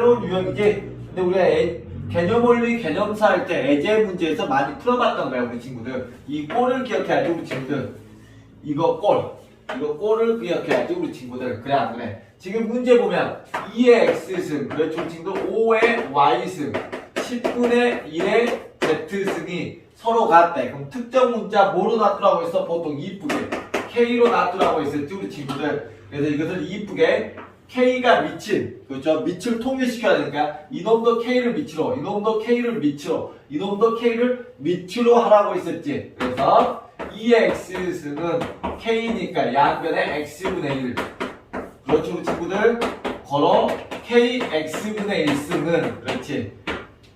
새로운 유형이지. 근데 우리가 애- 개념 원리 개념사 할 때 애제 문제에서 많이 풀어봤던 거야 우리 친구들. 이 꼴을 기억해야지 우리 친구들. 이거 꼴. 이거 꼴을 기억해야지 우리 친구들. 그래 안 그래? 지금 문제 보면 2의 x승 그렇죠 우리 친구들 5의 y승 10분의 1의 z승이 서로 같대. 그럼 특정 문자 뭐로 놔두라고 했어? 보통 이쁘게 k로 놔두라고 했었지 우리 친구들. 그래서 이것을 이쁘게 k가 밑을 그렇죠? 밑을 통일시켜야 되니까 이놈도 k를 밑으로 이놈도 k를 밑으로 이놈도 k를 밑으로 하라고 했었지. 그래서 2의 x승은 k니까 양변의 x분의 1 그렇죠 친구들? 걸어 kx분의 1승은 그렇지?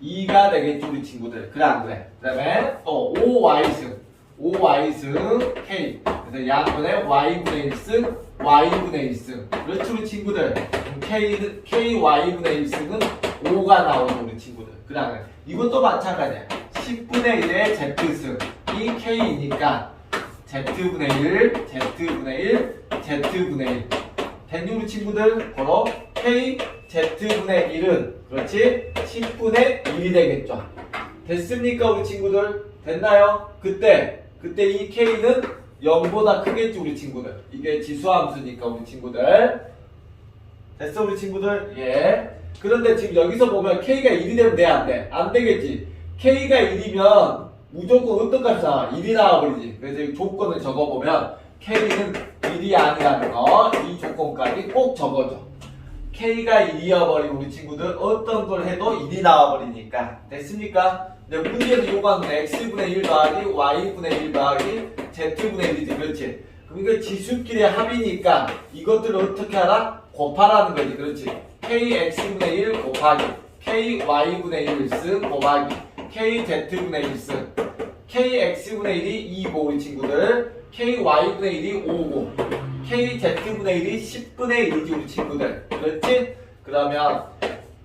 2가 되겠지 우리 친구들. 그래 안 그래? 그 다음에 또 5y승. 5y승 k. 그래서 양분의 y분의 1승 y분의 1승. 그렇지 우리 친구들? K, ky분의 1승은 5가 나오는 우리 친구들. 안 그래 이것도 마찬가지야. 10분의 1의 z승. 이 k니까 z분의 1 z분의 1 z분의 1 됐니 우리 친구들? 바로 k z분의 1은 그렇지? 10분의 1이 되겠죠. 됐습니까 우리 친구들? 됐나요? 그때 그때 이 k는 0보다 크겠지 우리 친구들. 이게 지수함수니까 우리 친구들. 됐어 우리 친구들? 예. 그런데 지금 여기서 보면 k가 1이 되면 돼 안 돼? 안 되겠지. K가 1이면 무조건 어떤 값이 나와? 1이 나와버리지. 그래서 이 조건을 적어보면 k는 1이 아니라는 거 이 조건까지 꼭 적어줘. K가 1이어버리면 우리 친구들 어떤 걸 해도 1이 나와버리니까. 됐습니까? 근데 문제는 요구하는 x분의 1 더하기 y분의 1 더하기 z분의 1이지 그렇지 그러니까 지수끼리 합이니까 이것들을 어떻게 하라? 곱하라는 거지 그렇지 kx분의 1 곱하기 ky분의 1승 곱하기 kz분의 1승 kx분의 1이 2고 우리 친구들 ky분의 1이 5고 kz분의 1이 10분의 1이지 우리 친구들 그렇지? 그러면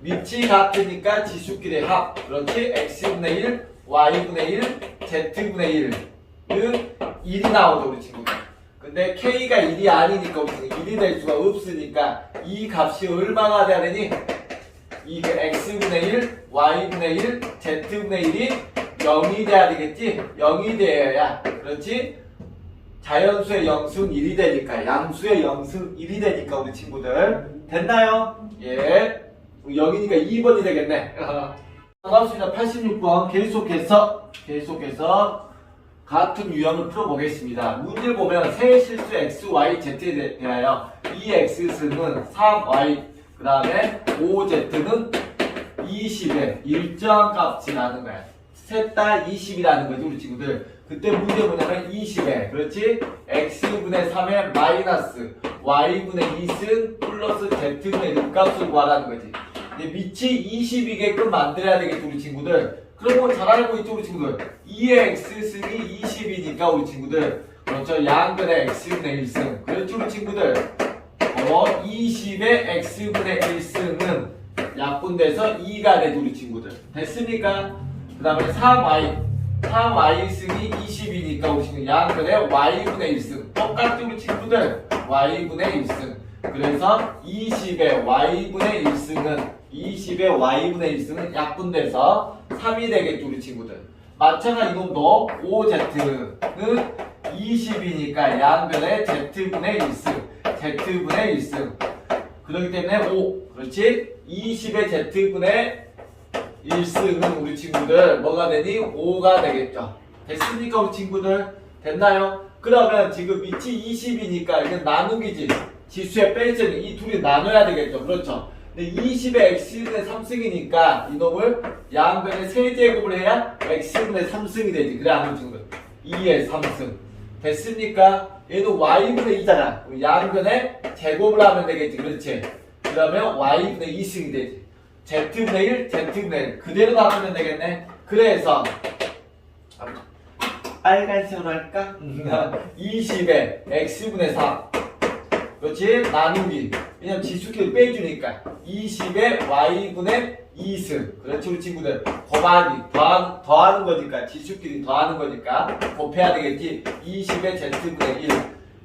위치 같으니까 지수끼리 합 그렇지? x분의 1 y분의 1 z분의 1 은 1이 나오죠 우리 친구들 근데 k가 1이 아니니까 친구 1이 될 수가 없으니까 이 값이 얼마나 돼야 되니? 이그 x분의 1, y분의 1, z분의 1이 0이 돼야 되겠지? 0이 되어야 그렇지? 자연수의 영승 1이 되니까 양수의 영승 1이 되니까 우리 친구들 됐나요? 예 0이니까 2번이 되겠네 반갑습니다 86번 계속해서 계속해서 같은 유형을 풀어보겠습니다 문제를 보면 세 실수 x, y, z에 대하여 이 x승은 3y 그 다음에 5z는 20의 일정한 값이 나는 거야. 셋다 20이라는 거지 우리 친구들. 그때 문제 뭐냐면 20에 그렇지? x분의 3의 마이너스 y분의 2승 플러스 z분의 1값을 구하라는 거지. 밑이 20이게끔 만들어야 되겠지 우리 친구들. 그런 거잘 알고 있죠 우리 친구들. 2의 x승이 20이니까 우리 친구들. 그렇죠. 양변의 x분의 1승. 그렇죠 우리 친구들. 어, 20의 x분의 1승은 약분돼서 2가 되죠 우리 친구들 됐습니까? 그 다음에 3y 3y승이 20이니까 우리 친구 양변의 y분의 1승 똑같죠 우리 친구들 y분의 1승 그래서 20의 y분의 1승은 20의 y분의 1승은 약분돼서 3이 되겠죠 우리 친구들. 마찬가지 이놈도 5z는 20이니까 양변의 z분의 1승 z분의 1승. 그렇기 때문에 5 그렇지? 20의 z분의 1승은 우리 친구들 뭐가 되니? 5가 되겠죠. 됐습니까 우리 친구들? 됐나요? 그러면 지금 밑이 20이니까 이건 나누기지. 지수의 뺄셈이 이 둘이 나눠야 되겠죠. 그렇죠 20의 x분의 3승이니까 이놈을 양변의 세제곱을 해야 x분의 3승이 되지 그래 안 우리 친구들 2의 3승 됐습니까? 얘는 y분의 2잖아. 양변에 제곱을 하면 되겠지. 그렇지? 그러면 y분의 2승이 되지. z분의 1, z분의 1. 그대로 나누면 되겠네. 그래서 빨간색으로 할까? 20에 x분의 4. 그렇지? 나누기. 왜냐면 지수끼리 빼주니까. 20에 y분의 2승. 그렇지, 우리 친구들. 곱하기. 더하, 더하는 거니까. 지수끼리 더하는 거니까. 곱해야 되겠지. 20에 z분의 1.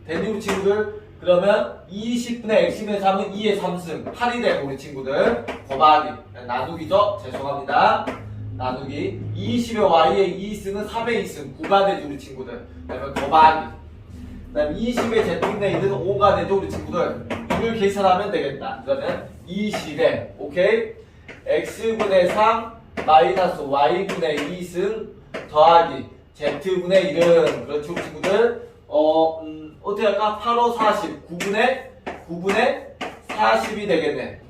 됐니, 우리 친구들? 그 그러면 20분의 x분의 3은 2의 3승 8이 되고 우리 친구들 곱하기 나누기죠 죄송합니다 나누기 20의 y의 2승은 3의 2승 9가 되죠 우리 친구들 그러면 곱하기 그 다음에 20의 z분의 1은 5가 되죠 우리 친구들. 이걸 계산하면 되겠다. 그러면 20에 오케이? x분의 3 마이너스 y분의 2승 더하기 z분의 1은. 그렇죠 우리 친구들? 어 음, 어떻게 할까? 8호 40 9분의 9분의 40이 되겠네.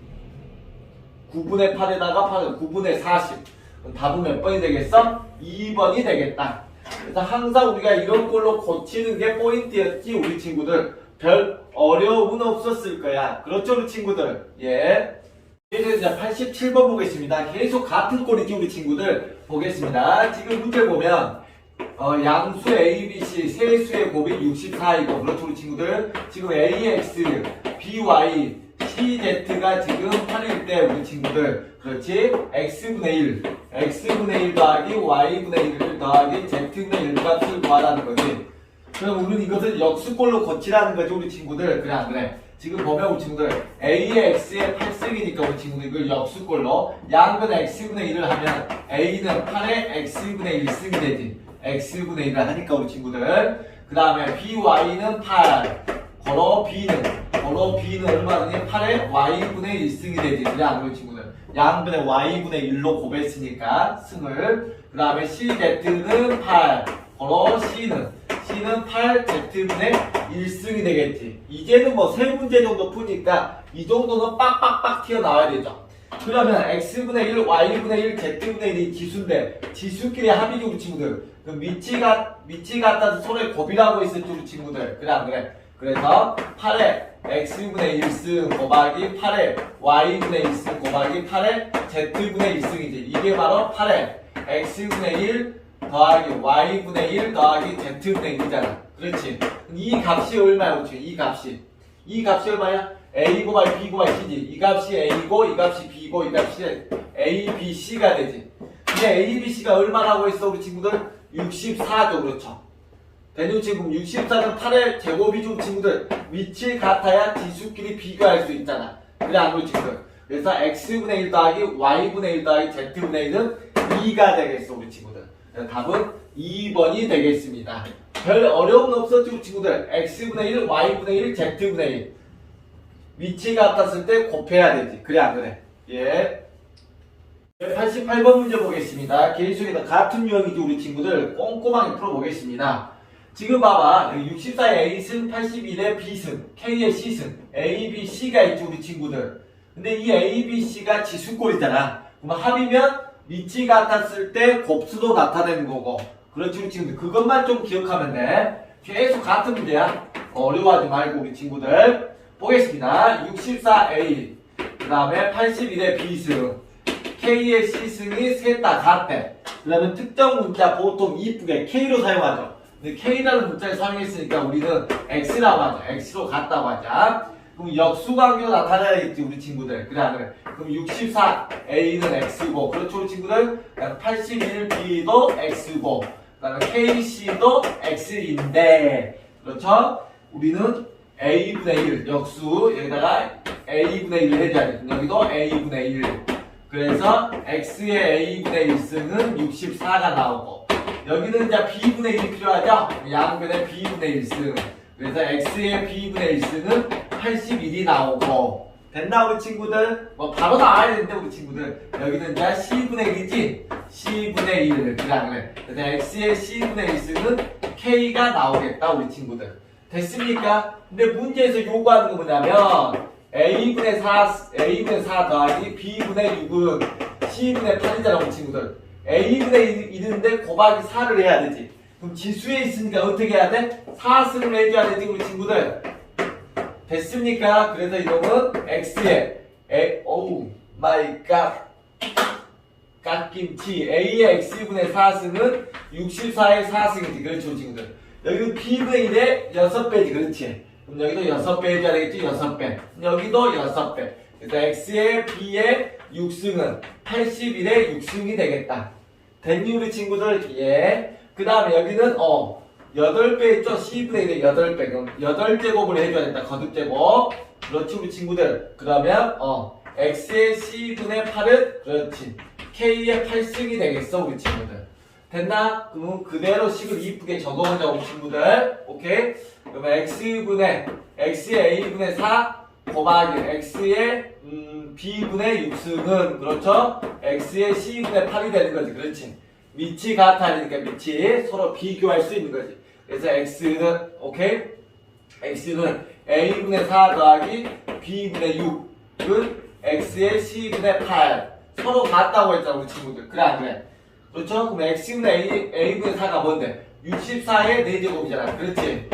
9분의 8에다가 8, 9분의 40 그럼 답은 몇 번이 되겠어? 2번이 되겠다 그래서 항상 우리가 이런 걸로 고치는 게 포인트였지 우리 친구들. 별 어려움은 없었을 거야. 그렇죠 우리 친구들? 예. 이제 이제 87번 보겠습니다. 계속 같은 꼴이지 우리 친구들. 보겠습니다. 지금 문제 보면 어, 양수 A, B, C 세 수의 곱이 64이고 그렇죠 우리 친구들? 지금 A, X, B, Y, C, Z가 지금 8일 때 우리 친구들 그렇지? X분의 1 X분의 1 더하기 Y분의 1을 더하기 Z분의 1 값을 구하라는 거지. 그럼 우리는 이것을 역수꼴로 고치라는 거죠 우리 친구들. 그래 안 그래? 지금 보면 우리 친구들 A의 X의 8승이니까 우리 친구들 이걸 역수꼴로 양근 X분의 1을 하면 A는 8의 X분의 1승이 되지. X분의 1을 하니까 우리 친구들. 그 다음에 BY는 8 걸어 B는. 걸어 B는 얼마니? 8의 Y분의 1승이 되지. 그래 안 그래 친구들 양분의 Y분의 1로 곱했으니까 승을. 그 다음에 CZ는 8 걸어 C는. C는 8 Z분의 1승이 되겠지. 이제는 뭐 세 문제 정도 푸니까 이 정도는 빡빡빡 튀어나와야 되죠. 그러면 x분의 1, y분의 1, z분의 1이 지수인데 지수끼리 우리 친구들. 그 밑이가 밑이 같아서 서로의 곱이라고 있었지 우리 친구들. 그래 안 그래? 그래서 8에 x분의 1승 곱하기 8에 y분의 1승 곱하기 8에 z분의 1승이지 이게 바로 8에 x분의 1 더하기 y분의 1 더하기 z분의 1이잖아 그렇지 이 값이 얼마야 친구 이 값이 이 값이 얼마야? A 곱하기 B 곱하기 C지. 이 값이 A고 이 값이 B고 이 값이 A, B, C가 되지. 근데 A, B, C가 얼마라고 했어 우리 친구들? 64죠 그렇죠. 대뉴 지금 64는 8의 제곱이죠 우리 친구들. 위치 같아야 지수끼리 비교할 수 있잖아. 그래 안 우리 친구들. 그래서 X분의 1 더하기 Y분의 1 더하기 Z분의 1은 2가 되겠어 우리 친구들. 답은 2번이 되겠습니다. 별 어려움 없었지 우리 친구들. X분의 1, Y분의 1, Z분의 1. 위치 같았을 때 곱해야 되지. 그래 안 그래? 예. 88번 문제 보겠습니다. 계속해서 같은 유형이지 우리 친구들 꼼꼼하게 풀어보겠습니다. 지금 봐봐. 64의 A승, 81의 B승, K의 C승, A, B, C가 있지 우리 친구들. 근데 이 A, B, C가 지수꼴이잖아. 그럼 합이면 위치 같았을 때 곱수도 나타내는 거고. 그렇지 우리 친구들. 그것만 좀 기억하면 돼. 계속 같은 문제야. 어려워하지 말고 우리 친구들. 보겠습니다. 64A 그 다음에 81의 B승 K의 C승이 셋 다 같대 그러면 특정 문자 보통 이쁘게 K로 사용하죠 근데 K라는 문자를 사용했으니까 우리는 X라고 하죠 X로 같다고 하자 그럼 역수관계로 나타나야겠지 우리 친구들 안 그래? 그럼 64A는 X고 그렇죠 우리 친구들 81B도 X고 그 다음에 KC도 X인데 그렇죠? 우리는 a분의 1 역수 여기다가 a분의 1을 해줘야 돼. 여기도 a분의 1. 그래서 x의 a분의 1승은 64가 나오고 여기는 이제 b분의 1이 필요하죠? 양변의 b분의 1승. 그래서 x의 b분의 1승은 81이 나오고 됐나 우리 친구들? 뭐 바로 나와야 되는데 우리 친구들 여기는 이제 c분의 1이지? c분의 1 그래 그래 그래서 x의 c분의 1승은 k가 나오겠다 우리 친구들 됐습니까? 근데 문제에서 요구하는 거 뭐냐면 A분의 4, A분의 4 더하기 B분의 6은 C분의 8이잖아, 우리 친구들. A분의 1인데 곱하기 4를 해야 되지. 그럼 지수에 있으니까 어떻게 해야 돼? 4승을 해줘야 되지, 우리 친구들. 됐습니까? 그래서 이놈은 X에, 에, 오우, 마이 갓. 갓김치. A의 X분의 4승은 64의 4승이지. 그렇죠, 친구들. 여기도 B분의 1의 6배지, 그렇지? 그럼 여기도 6배 해줘야 되겠지? 6배. 여기도 6배. 그래서 X의 B의 6승은 81의 6승이 되겠다. 됐니, 우리 친구들? 예. 그 다음에 여기는, 어, 8배 있죠? C분의 1의 8배. 그럼 8제곱을 해줘야 된다. 거듭제곱. 그렇지, 우리 친구들. 그러면, 어, X의 C분의 8은, 그렇지. K의 8승이 되겠어, 우리 친구들. 됐나? 그러면 그대로 식을 이쁘게 적어보자, 우리 친구들. 오케이? 그러면 X분의, X의 A분의 4 곱하기 X의, 음, B분의 6승은, 그렇죠? X의 C분의 8이 되는 거지. 그렇지. 밑이 같아니까 밑이 서로 비교할 수 있는 거지. 그래서 x는 오케이? x는 a분의 4 더하기 b분의 6은 x의 c분의 8 서로 같다고 했잖아 우리 친구들 그래 안 그래? 그렇죠? 그럼 x분의 a, a분의 4가 뭔데? 64의 4제곱이잖아 그렇지?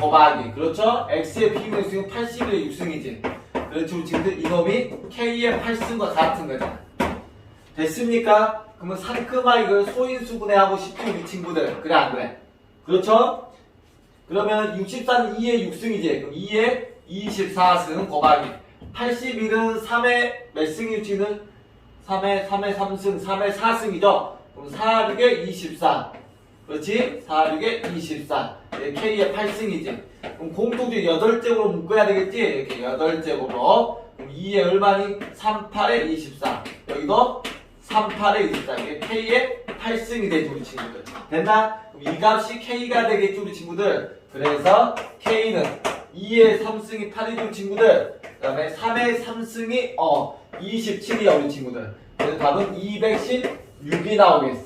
곱하기 그렇죠? x의 6은 80의 6승이지 그렇지 우리 친구들 이놈이 k의 8승과 같은 거잖아 됐습니까? 그러면 상큼하 이걸 소인수 분해하고 싶은 우리 친구들 그래 안 그래? 그렇죠? 그러면 64는 2의 6승이지 그럼 2의 24승 곱하기 81은 3의 몇 승이 치는 3의 3의 3승 3의 4승이죠 그럼 4, 6의 24 그렇지? 4, 6의 24 예, K의 8승이지. 그럼 공통주 8제곱으로 묶어야 되겠지? 이렇게 8제곱으로. 그럼 2의 얼마니? 3, 8의 24 여기도 3, 8의 24 이게 K의 8승이 되지 우리 친구들. 됐나? 그럼 이 값이 K가 되겠지 우리 친구들. 그래서 K는 2의 3승이 8이지 우리 친구들. 그 다음에 3의 3승이 어 27이야 우리 친구들. 그래서 답은 216이 나오겠어. 네,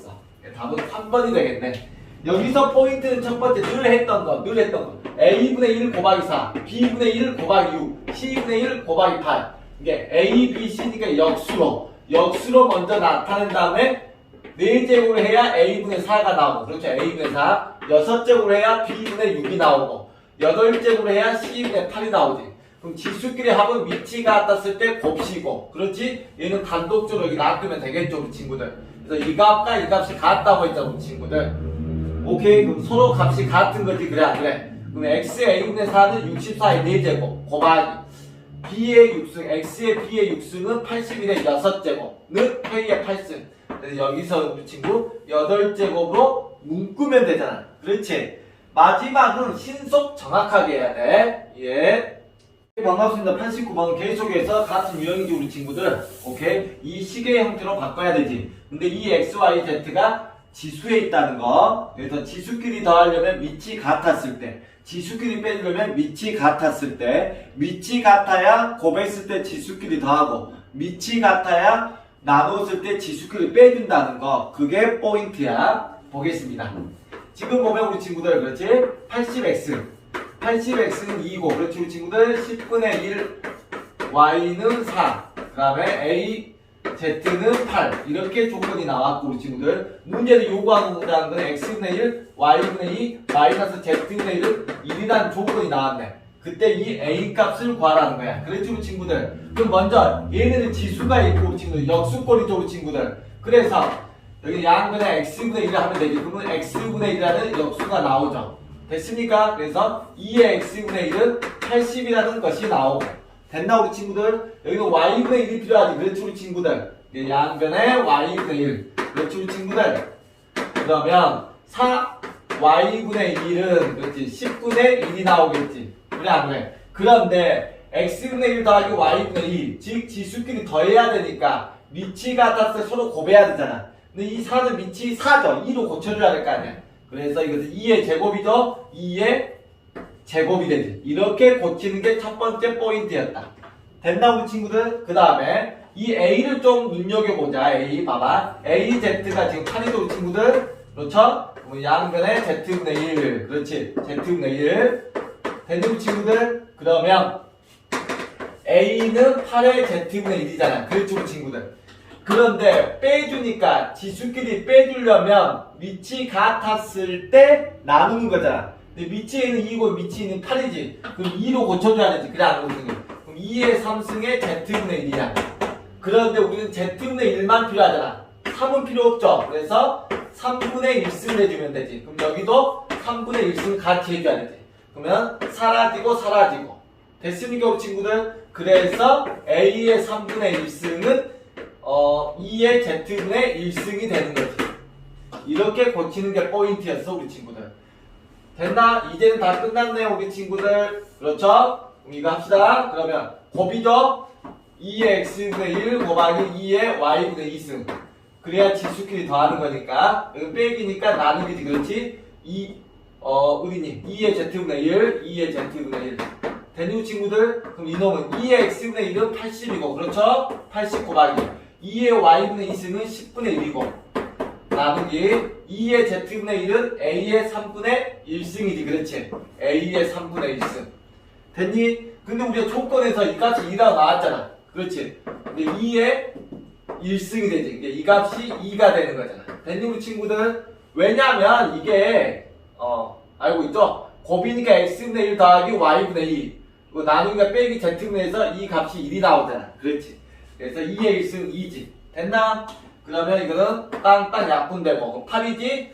답은 3번이 되겠네 여기서 포인트는 첫 번째 늘 했던 거, 늘 했던 거. A분의 1 곱하기 4, B분의 1 곱하기 6, C분의 1 곱하기 8. 이게 A, B, C니까 역수로. 역수로 먼저 나타낸 다음에 4제곱을 해야 A분의 4가 나오고. 그렇죠. A분의 4. 6제곱을 해야 B분의 6이 나오고. 8제곱을 해야 C분의 8이 나오지. 그럼 지수끼리 합은 위치 같았을 때 곱시고. 그렇지? 얘는 단독적으로 여기 놔두면 되겠죠, 우리 친구들. 그래서 이 값과 이 값이 같다고 했잖아, 우리 친구들. 오케이. 그럼 서로 값이 같은 거지. 그래 안 그래? 그럼 x의 a분의 4는 64의 4제곱. 곱하기 b의 6승 x의 b의 6승은 81의 6제곱 는 k의 8승. 그래서 여기서 우리 친구 8제곱으로 묶으면 되잖아. 그렇지? 마지막은 신속 정확하게 해야 돼. 예. 반갑습니다. 89번 계속해서 같은 유형이지 우리 친구들 오케이 이 시계 형태로 바꿔야 되지 근데 이 x, y, z가 지수에 있다는 거. 그래서 지수끼리 더하려면 밑이 같았을 때, 지수끼리 빼주려면 밑이 같았을 때, 밑이 같아야 곱했을 때 지수끼리 더하고, 밑이 같아야 나눴을 때 지수끼리 빼준다는 거. 그게 포인트야. 보겠습니다. 지금 보면 우리 친구들, 그렇지? 80x. 80x는 2고, 그렇지? 우리 친구들. 10분의 1, y는 4. 그 다음에 a, Z는 8 이렇게 조건이 나왔고 우리 친구들. 문제를 요구하는 건 X분의 1, Y분의 2, 마이너스 Z분의 1은 1이라는 조건이 나왔네. 그때 이 A 값을 구하라는 거야. 그랬지 우리 친구들? 그럼 먼저 얘네는 지수가 있고 우리 친구들. 역수꼴이죠 우리 친구들. 그래서 여기 양분의 X분의 1을 하면 되지. 그러면 X분의 1이라는 역수가 나오죠 됐습니까? 그래서 2의 X분의 1은 80이라는 것이 나오고 됐나 우리 친구들? 여기는 y분의 1이 필요하지. 그렇지 우리 친구들? 양변에 y분의 1 그렇지 우리 친구들? 그러면 4 y분의 1은 그렇지 10분의 1이 나오겠지. 그래 안 그래? 그런데 x분의 1 더하기 y분의 2 즉 지수끼리 더해야 되니까 밑이 같았을 때 서로 곱해야 되잖아. 근데 이 4는 밑이 4죠. 2로 고쳐줘야 될 거 아니야 그래서 이것은 2의 제곱이죠 2의 제곱이 되지. 이렇게 고치는 게 첫 번째 포인트였다. 됐나 우리 친구들? 그 다음에 이 A를 좀 눈여겨보자. A 봐봐. AZ가 지금 8이죠 우리 친구들? 그렇죠? 양변에 Z분의 1. 그렇지. Z분의 1. 됐니 우리 친구들? 그러면 A는 8의 Z분의 1이잖아. 그렇죠 우리 친구들? 그런데 빼주니까 지수끼리 빼주려면 위치 같았을 때 나누는 거잖아. 근데 밑에는 2고 밑에는 8이지. 그럼 2로 고쳐줘야 되지. 그래 안 그러거든요. 그럼 2의 3승에 Z분의 1이야. 그런데 우리는 Z분의 1만 필요하잖아. 3은 필요 없죠. 그래서 3분의 1승을 해주면 되지. 그럼 여기도 3분의 1승 같이 해줘야 되지. 그러면 사라지고 사라지고. 됐습니까, 우리 친구들? 그래서 A의 3분의 1승은 어, 2의 Z분의 1승이 되는 거지. 이렇게 고치는 게 포인트였어, 우리 친구들. 됐나? 이제는 다 끝났네요, 우리 친구들. 그렇죠? 이거 합시다. 그러면 곱이죠? 2의 x분의 1 곱하기 2의 y분의 2승. 그래야 지수끼리 더하는 거니까. 여기 빼기니까 나누기지, 그렇지? 2, 어, 우리님. 2의 z분의 1, 2의 z분의 1. 됐니, 친구들? 그럼 이놈은 2의 x분의 1은 80이고, 그렇죠? 80 곱하기. 2의 y분의 2승은 10분의 1이고. 나누기 2의 z분의 1은 a의 3분의 1승이지 그렇지 a의 3분의 1승 됐니? 근데 우리가 조건에서 이 값이 2라고 나왔잖아 그렇지 근데 2의 1승이 되지 이 값이 2가 되는 거잖아 됐니 우리 친구들? 왜냐면 이게 어 알고 있죠? 곱이니까 x분의 1 더하기 y분의 2 그리고 나누기가 빼기 z분의 1에서 이 값이 1이 나오잖아 그렇지 그래서 2의 1승 2지 됐나? 그러면 이거는 땅땅 약분되고 그럼 8이지?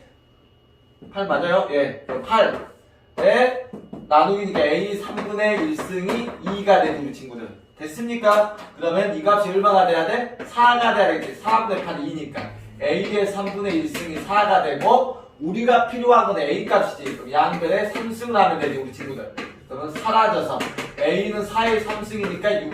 8 맞아요? 예. 그럼 8에 나누기니까 A 3분의 1승이 2가 되는 우리 친구들. 됐습니까? 그러면 이 값이 얼마가 돼야 돼? 4가 돼야 되겠지. 4분의 8이 2니까. A의 3분의 1승이 4가 되고 우리가 필요한 건 A 값이지. 그럼 양변에 3승을 하면 되지 우리 친구들. 그러면 사라져서 A는 4의 3승이니까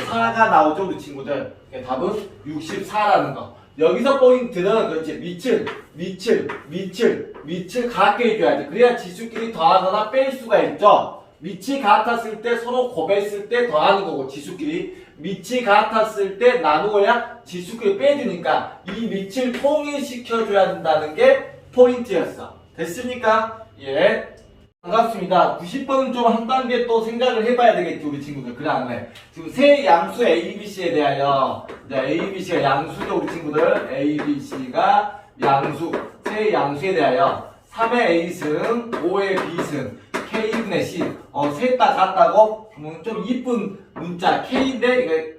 64가 나오죠 우리 친구들. 예, 답은 64라는 거. 여기서 포인트는 그렇지 밑을 밑을 밑을 밑을 같게 해줘야지. 그래야 지수끼리 더하거나 뺄 수가 있죠. 밑이 같았을 때 서로 곱했을 때 더하는 거고 지수끼리 밑이 같았을 때 나누어야 지수끼리 빼주니까 이 밑을 통일시켜줘야 된다는 게 포인트였어. 됐습니까? 예. 반갑습니다. 90번은 좀 한 단계 또 생각을 해봐야 되겠지, 우리 친구들. 그래, 안 그래? 지금 세 양수 A, B, C에 대하여, 이제 A, B, C가 양수죠, 우리 친구들. A, B, C가 양수. 세 양수에 대하여 3의 A승, 5의 B승, K분의 C. 어, 셋 다 같다고? 좀 이쁜 문자, K인데, 이게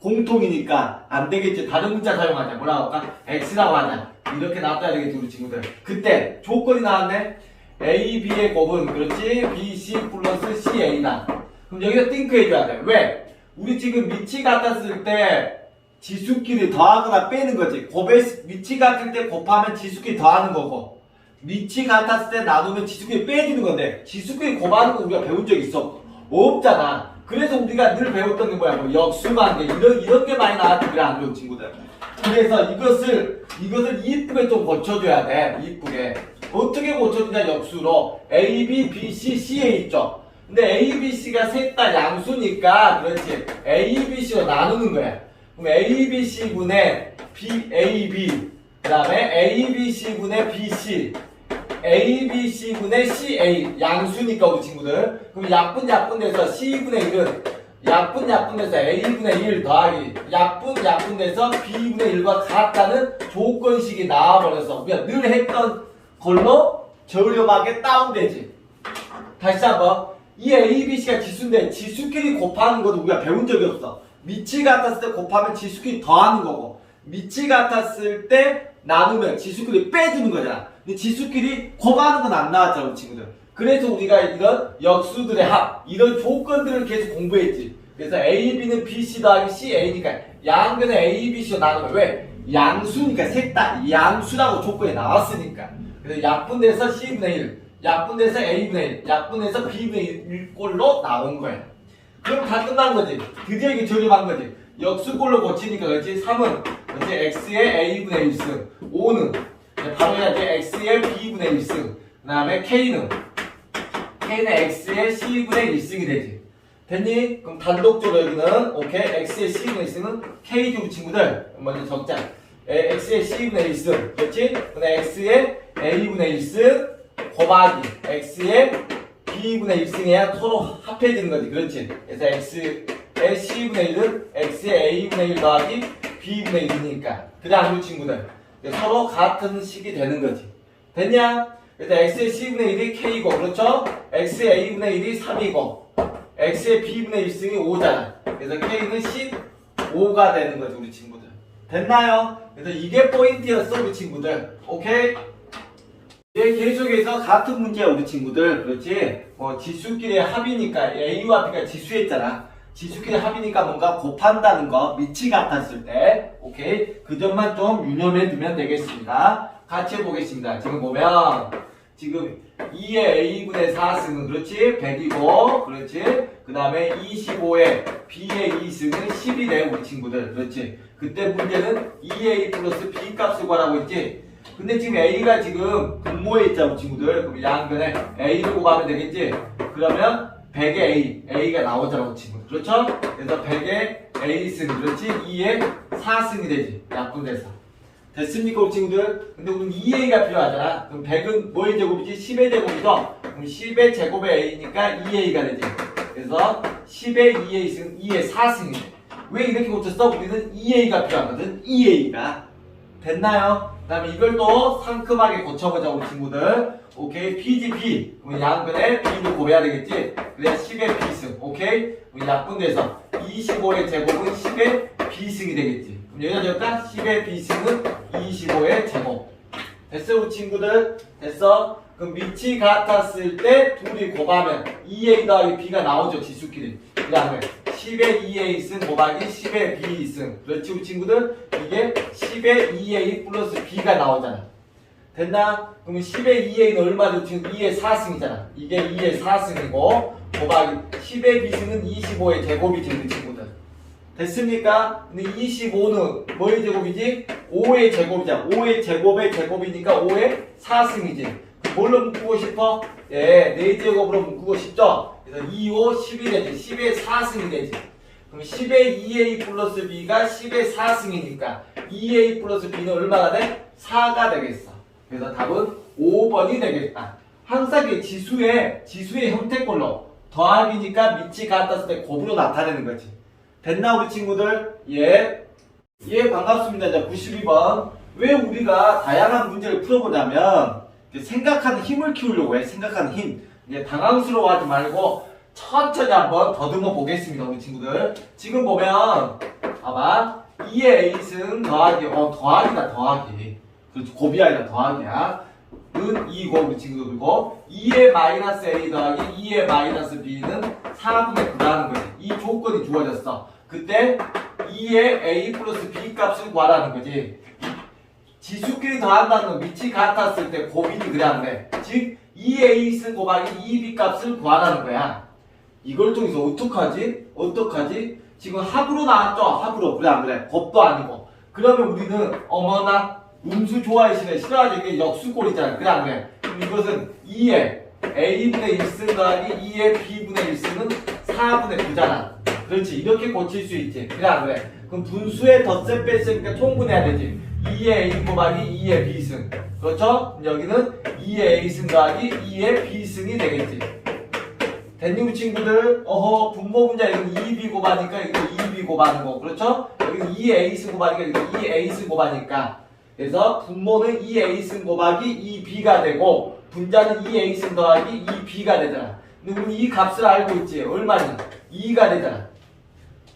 공통이니까 안 되겠지. 다른 문자 사용하자. 뭐라고 할까? X라고 하자. 이렇게 놔둬야 되겠지, 우리 친구들. 그때 조건이 나왔네? A, B의 곱은 그렇지? B, C 플러스 C, A다. 그럼 여기서 띵크 해줘야 돼. 왜? 우리 지금 밑이 같았을 때 지수끼리 더하거나 빼는 거지. 곱의 밑이 같을 때 곱하면 지수끼리 더하는 거고 밑이 같았을 때 나누면 지수끼리 빼주는 건데 지수끼리 곱하는 거 우리가 배운 적 있어? 없잖아. 그래서 우리가 늘 배웠던 게 뭐야? 뭐 역수관계 이런 이런 게 많이 나왔지 그래 안 배운 친구들. 그래서 이것을 이것을 이쁘게 좀 고쳐줘야 돼. 이쁘게. 어떻게 고쳐주냐 역수로 A, B, B, C, C에 있죠. 근데 A, B, C가 셋 다 양수니까 그렇지. A, B, C로 나누는 거야. 그럼 A, B, C 분의 B, A, B 그 다음에 A, B, C 분의 B, C A, B, C 분의 C, A 양수니까 우리 친구들 그럼 약분 약분돼서 C분의 1은 약분 약분돼서 A분의 1 더하기 약분 약분돼서 B분의 1과 같다는 조건식이 나와버려서 우리가 늘 했던 걸로 저렴하게 다운되지. 다시 한번. 이 A, B, C가 지수인데 지수끼리 곱하는 것도 우리가 배운 적이 없어. 밑이 같았을 때 곱하면 지수끼리 더하는 거고 밑이 같았을 때 나누면 지수끼리 빼주는 거잖아. 근데 지수끼리 곱하는 건 안 나왔잖아 우리 친구들. 그래서 우리가 이런 역수들의 합 이런 조건들을 계속 공부했지. 그래서 A, B는 B, C 더하기 C, A니까 양변에 A, B, C로 나누면 왜? 양수니까 셋 다 양수라고 조건에 나왔으니까 그래서 약분돼서 C분의 1 약분돼서 A분의 1 약분돼서 B분의 1 꼴로 나온 거야 그럼 다 끝난 거지. 드디어 이게 저렴한 거지. 역수꼴로 고치니까 그렇지? 3은 그렇지? X의 A분의 1승. 5는 바로 해야지 X의 B분의 1승. 그 다음에 K는 K는 X의 C분의 1승이 되지. 됐니? 그럼 단독적으로 여기는 오케이? X의 C분의 1승은 K죠 우리 친구들 먼저 적자. 에, X의 C분의 1승 그렇지? 근데 X의 A분의 1승 곱하기 X의 B분의 1승해야 서로 합해지는 거지 그렇지? 그래서 X의 C분의 1은 X의 A분의 1 더하기 B분의 1이니까 그래 안 우리 친구들 서로 같은 식이 되는 거지 됐냐? 그래서 X의 C분의 1이 K고 그렇죠? X의 A분의 1이 3이고 X의 B분의 1승이 5잖아 그래서 K는 15가 되는 거지 우리 친구들 됐나요? 그래서 이게 포인트였어 우리 친구들. 오케이? 이제 계속해서 같은 문제야 우리 친구들. 그렇지? 뭐 지수끼리의 합이니까 A와 B가 지수였잖아. 지수끼리 합이니까 뭔가 곱한다는 거 밑이 같았을 때. 오케이? 그 점만 좀 유념해 두면 되겠습니다. 같이 해보겠습니다. 지금 보면 지금 2의 a분의 4승은 그렇지? 100이고 그렇지? 그 다음에 25의 b의 2승은 10이래 우리 친구들. 그렇지? 그때 문제는 2a 플러스 b 값을 구하라고 했지? 근데 지금 a가 지금 분모에 있잖아 우리 친구들. 그럼 양변에 a를 곱하면 되겠지? 그러면 100의 a a가 나오잖아 우리 친구 그렇죠? 그래서 100의 a승 그렇지? 2의 4승이 되지 약분돼서 됐습니까, 우리 친구들? 근데 우리는 2a가 필요하잖아. 그럼 100은 뭐의 제곱이지? 10의 제곱이죠? 그럼 10의 제곱의 a니까 2a가 되지. 그래서 10의 2a 승 2의 4승이 돼. 왜 이렇게 고쳤어? 우리는 2a가 필요하거든. 2a가. 됐나요? 그 다음에 이걸 또 상큼하게 고쳐보자, 우리 친구들. 오케이. p. 그럼 양변에 b를 곱해야 되겠지? 그래야 10의 b승. 오케이? 그럼 약분돼서 25의 제곱은 10의 b승이 되겠지. 그럼 여기다 적을까? 10의 b승은 25의 제곱. 됐어, 우리 친구들? 됐어? 그럼 밑이 같았을 때 둘이 곱하면 2a 더하기 b가 나오죠, 지수끼리. 그 다음에 10의 2a 승 곱하기 10의 b 승. 그렇지, 우리 친구들? 이게 10의 2a 플러스 b가 나오잖아. 됐나? 그러면 10의 2a는 얼마죠? 지금 2의 4승이잖아. 이게 2의 4승이고 곱하기 10의 b승은 25의 제곱이지, 우리 친구들. 됐습니까? 근데 25는 뭐의 제곱이지? 5의 제곱이잖아. 5의 제곱의 제곱이니까 5의 4승이지. 뭘로 묶고 싶어? 예, 4제곱으로 묶고 싶죠? 그래서 2, 5, 10이 되지. 10의 4승이 되지. 그럼 10의 2a 플러스 b가 10의 4승이니까 2a 플러스 b는 얼마가 돼? 4가 되겠어. 그래서 답은 5번이 되겠다. 항상 이 지수의 지수의 형태꼴로 더하기니까 밑이 같았을 때 곱으로 나타내는 거지. 됐나 우리 친구들? 예. 예 반갑습니다. 자 92번. 왜 우리가 다양한 문제를 풀어보냐면 생각하는 힘을 키우려고 해. 생각하는 힘. 이제 당황스러워하지 말고 천천히 한번 더듬어 보겠습니다, 우리 친구들. 지금 보면 봐봐. 2의 a승 더하기 어 더하기다 더하기. 그렇지 곱이 아니라 더하기야. 는 2고 우리 친구들고 2의 마이너스 a 더하기 2의 마이너스 b는 4분의 9라는 거지. 이 조건이 주어졌어. 그때 2의 a 플러스 b 값을 구하라는 거지. 지수끼리 더한다는 건 밑이 같았을 때 곱이니 그래야 돼. 즉 2a 승 곱하기 2b 값을 구하라는 거야. 이걸 통해서 어떡하지? 어떡하지? 지금 합으로 나왔죠? 합으로. 그래 안 그래? 곱도 아니고. 그러면 우리는 어머나 음수 좋아하시네. 싫어하지? 이게 역수꼴이잖아. 그래 안 그래? 이것은 2의 a분의 1승 더하기 2의 b분의 1승은 4분의 9잖아. 그렇지. 이렇게 고칠 수 있지. 그래 안 그래? 그럼 분수의 덧셈 뺐으니까 통분해야 되지. 2의 a 곱하기 2의 b승. 그렇죠? 여기는 2의 a승 더하기 2의 b승이 되겠지. 됐니 친구들? 어허 분모 분자 이건 2b 곱하니까 이거 2b 곱하는 거 그렇죠? 여기는 2a승 곱하니까 이거 2a승 곱하니까 그래서 분모는 2a승 곱하기 2b가 되고 분자는 2a승 더하기 2b가 되잖아 근데 우리 이 값을 알고 있지. 얼마니? 2가 되잖아.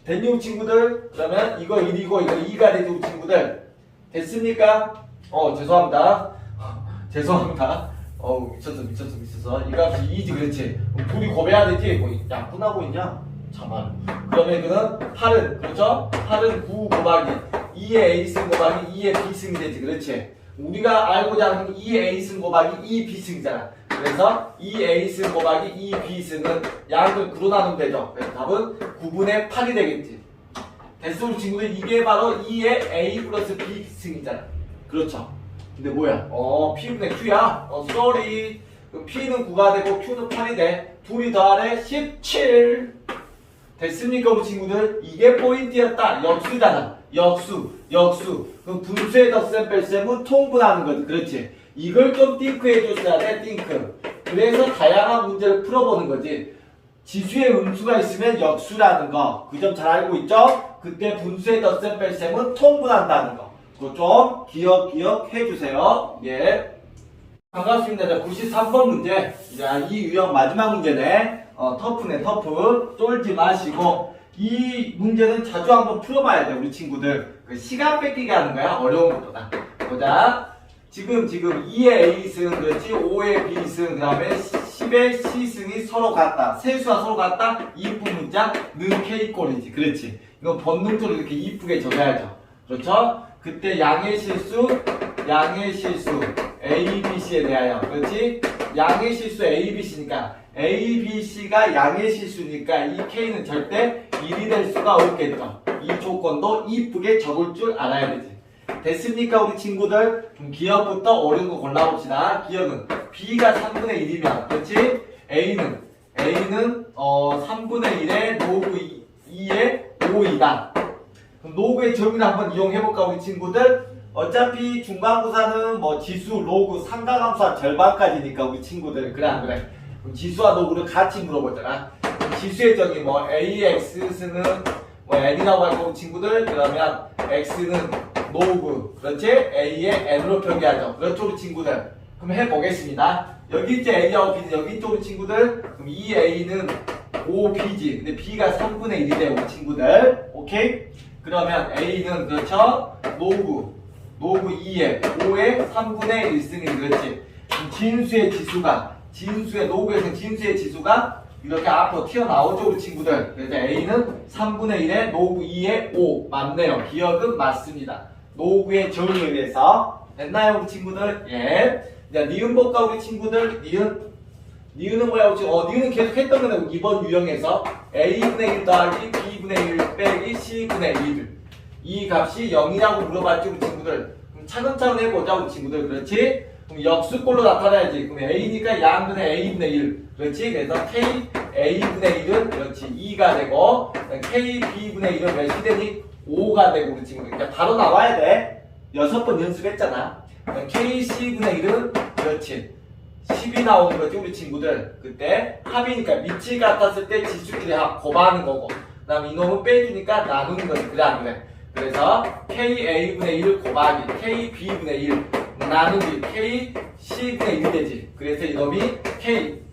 됐니 친구들? 그러면 이거 1이고 이거 2가 되지 우리 친구들? 됐습니까? 어 죄송합니다. 죄송합니다. 어우 미쳤어 미쳤어 미쳤어. 이 값이 2지 그렇지. 둘이 곱해야 되지 뭐 양분하고 있냐? 참말. 그러면 이거는 8은 그렇죠? 8은 9 곱하기 2의 a승 곱하기 2의 b승이 되지 그렇지? 우리가 알고자 하는 2의 a승 곱하기 2 b승이잖아 그래서 2 a승 곱하기 2 b승은 양을 9로 나누면 되죠 그래서 답은 9분의 8이 되겠지 됐어 우리 친구들 이게 바로 2의 a 플러스 b승이잖아 그렇죠 근데 뭐야? 어, P분의 Q야? 어, sorry. 그럼 P는 9가 되고 Q는 8이 돼. 둘이 더하래 17. 됐습니까, 우리 친구들? 이게 포인트였다. 역수잖아. 역수, 역수. 그럼 분수의 덧셈 뺄셈은 통분하는 거지. 그렇지. 이걸 좀 띵크 해 줬어야 돼, 띵크. 그래서 다양한 문제를 풀어보는 거지. 지수의 음수가 있으면 역수라는 거. 그 점 잘 알고 있죠? 그때 분수의 덧셈 뺄셈은 통분한다는 거. 그거 좀 기억 기억해 주세요. 예. 반갑습니다. 자, 93번 문제. 자, 이 유형 마지막 문제네. 어, 터프네, 터프. 쫄지 마시고. 이 문제는 자주 한번 풀어봐야 돼, 우리 친구들. 그 시간 뺏기게 하는 거야, 어려운 것보다. 보자. 지금, 지금 2의 A승, 그렇지? 5의 B승, 그 다음에 10의 C승이 서로 같다. 세수가 서로 같다? 이쁜 문자, 는 K꼴이지. 그렇지. 이거 본능적으로 이렇게 이쁘게 적어야죠. 그렇죠? 그때 양의 실수, 양의 실수, A, B, C에 대하여. 그렇지? 양의 실수 A, B, C니까 A, B, C가 양의 실수니까 이 K는 절대 1이 될 수가 없겠죠. 이 조건도 이쁘게 적을 줄 알아야 되지. 됐습니까 우리 친구들? 그럼 기억부터 옳은 거 골라봅시다. 기억은 B가 3분의 1이면 그렇지? A는 A는 어 3분의 1의 로그 2의 5이다. 그럼 로그의 정의를 한번 이용해볼까 우리 친구들? 어차피 중간고사는 뭐 지수, 로그, 상가함수한 절반까지니까 우리 친구들 그래 안 그래? 그럼 지수와 로그를 같이 물어보잖아. 지수의 정의 뭐 AX는 뭐 n이라고 할 거고 친구들 그러면 x는 로그 그렇지? a의 n으로 표기하죠. 그렇죠 우리 친구들. 그럼 해보겠습니다. 여기 이제 a하고 b는 여기 있죠 우리 친구들. 그럼 이 a는 5b지. 근데 b가 3분의 1이 돼요 우리 친구들. 오케이? 그러면 a는 그렇죠? 로그 로그 2에 5의 3분의 1승인 그렇지. 진수의 지수가 진수의 로그에서 진수의 지수가 이렇게 앞으로 튀어나오죠 우리 친구들. 그래서 a는 3분의 1에 로그 2의 5 맞네요. 기억은 맞습니다. 로그의 정의에 의해서 됐나요 우리 친구들? 예. 자 니은법과 우리 친구들 니은 니은은 뭐야 우리? 어 니은은 계속 했던 거네 이번 유형에서 a분의 1 더하기 b분의 1 빼기 c분의 1 이 값이 0이라고 물어봤죠 우리 친구들 그럼 차근차근 해보자 우리 친구들 그렇지? 그럼 역수꼴로 나타나야지 그럼 a니까 양분의 a분의 1 그렇지? 그래서 k a분의 1은 그렇지 2가 되고 k b분의 1은 몇이 되니? 5가 되고 우리 친구들 그러니까 바로 나와야 돼. 여섯 번 연습했잖아. k c분의 1은 그렇지. 10이 나오는 거지 우리 친구들. 그때 합이니까 밑이 같았을 때 지수끼리 합 곱하는 거고. 그 다음 이놈은 빼주니까 나누는 거지 그래 안 그래? 그래서 KA분의 1 곱하기 KB분의 1 나누기 KC분의 1이 되지. 그래서 이놈이 K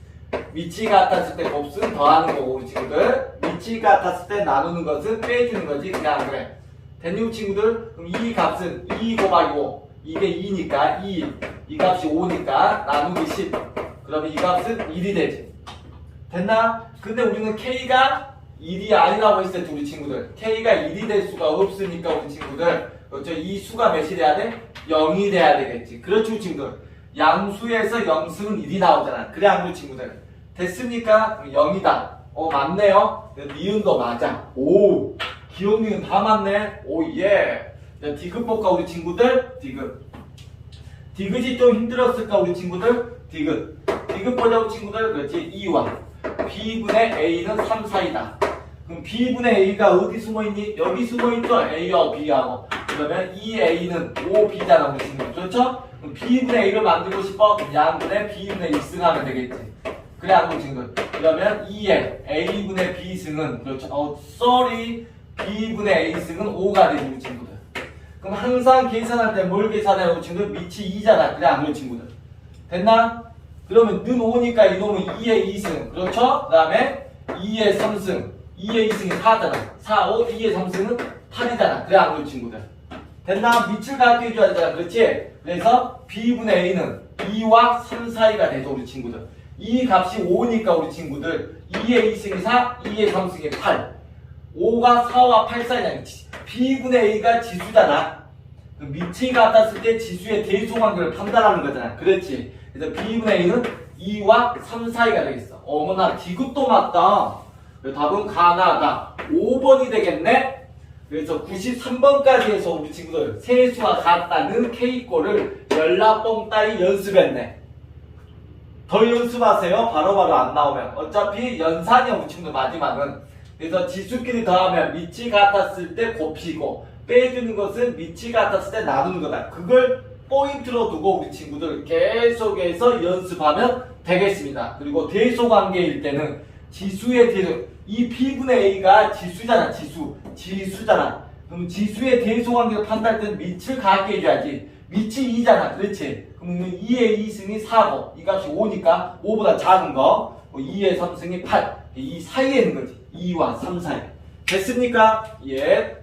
밑이 같았을 때 곱은 더하는 거고 우리 친구들. 밑이 같았을 때 나누는 것은 빼주는 거지. 그래 안 그래. 됐니 친구들? 그럼 이 값은 2 곱하기 5 이게 2니까 2 이 값이 5니까 나누기 10 그러면 이 값은 1이 되지. 됐나? 근데 우리는 K가 1이 아니라고 했었지 우리 친구들. K가 1이 될 수가 없으니까 우리 친구들. 그렇죠? 이 수가 몇이 돼야 돼? 0이 돼야 되겠지. 그렇죠 친구들 양수에서 0승은 1이 나오잖아. 그래 안 우리 친구들? 됐습니까? 그럼 0이다. 어 맞네요. 니은도 맞아. 오 기억 니은 다 맞네. 오 예. 디귿 볼까 우리 친구들? 디귿. 디귿이 좀 힘들었을까 우리 친구들? 디귿. 디귿 보자 우리 친구들. 그렇지 2와 b분의 a는 3, 4이다. 그럼 b분의 a가 어디 숨어있니? 여기 숨어있죠? a와 b하고. 그러면 이 a는 5b잖아 우리 친구들. 그렇죠? 그럼 b분의 a를 만들고 싶어? 양분의 b분의 1승 하면 되겠지. 그래 안 친구들 그러면 2의 a분의 b승은 그렇죠? 어 sorry. B분의 a승은 5가 되지 우리 친구들. 그럼 항상 계산할 때 뭘 계산해요 우리 친구들? 밑이 2잖아. 그래 안 우리 친구들 됐나? 그러면 는 5니까 이놈은 2의 2승. 그렇죠? 그 다음에 2의 3승. 2의 2승이 4잖아. 4, 5, 2의 3승은 8이잖아. 그래 안 그래 친구들 됐나? 밑을 갖게 해줘야 되잖아 그렇지? 그래서 b분의 a는 2와 3 사이가 되죠 우리 친구들 이 값이 5니까 우리 친구들 2의 2승이 4, 2의 3승이 8 5가 4와 8 사이냐 b분의 a가 지수잖아 그 밑이 같았을 때 지수의 대소관계를 판단하는 거잖아 그렇지 그래서 b분의 1은 2와 3 사이가 되겠어. 어머나 디귿도 맞다. 답은 가나다. 5번이 되겠네. 그래서 93번까지 해서 우리 친구들 세수와 같다는 K꼴을 연락봉 따위 연습했네. 더 연습하세요. 바로 바로 안 나오면. 어차피 연산이야 우리 친구들 마지막은. 그래서 지수끼리 더하면 밑이 같았을 때 곱히고 빼주는 것은 밑이 같았을 때 나누는 거다. 그걸 포인트로 두고 우리 친구들 계속해서 연습하면 되겠습니다. 그리고 대소관계일 때는 지수의 대소, 이 P분의 A가 지수잖아, 지수. 지수잖아. 그럼 지수의 대소관계를 판단할 때는 밑을 같게 해줘야지. 밑이 2잖아, 그렇지? 그러면 2의 2승이 4고, 이 값이 5니까 5보다 작은 거, 2의 3승이 8. 이 사이에 있는 거지. 2와 3 사이. 됐습니까? 예.